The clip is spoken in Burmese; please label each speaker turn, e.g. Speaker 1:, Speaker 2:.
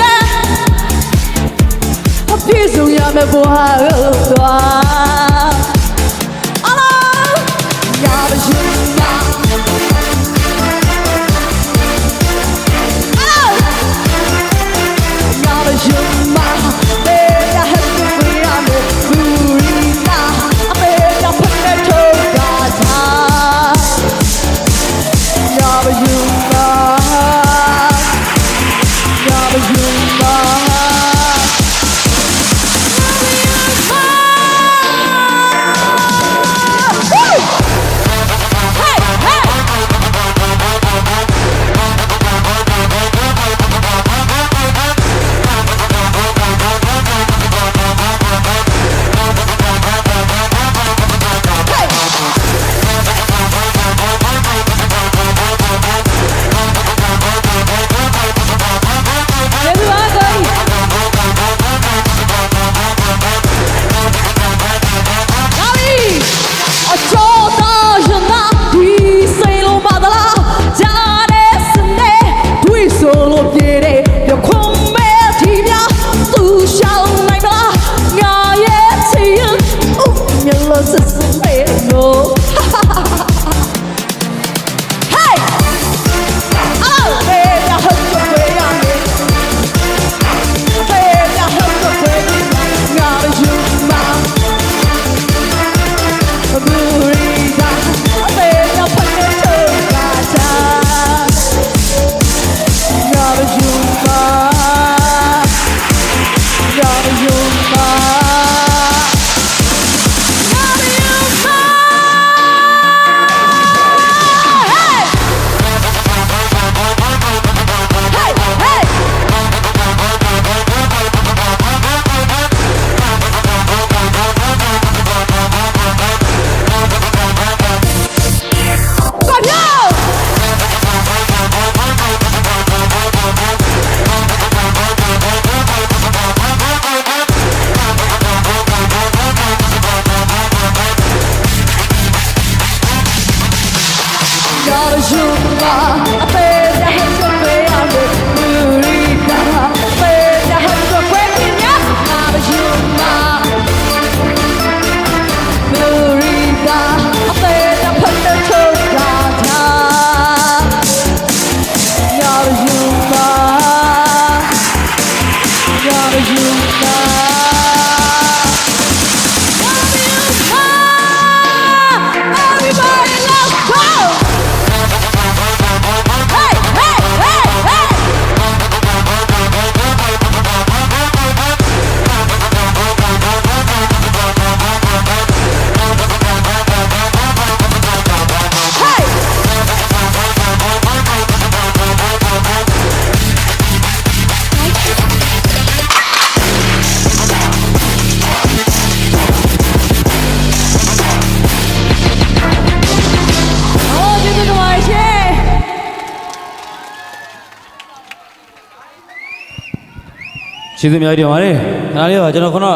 Speaker 1: တဲ့အပြည့်စုံရမယ့်ဘဝကိုသွား ကျေးဇူး
Speaker 2: များကြီးတင်ပါတယ်ခဏလေးပါကျွန်တော်ခုန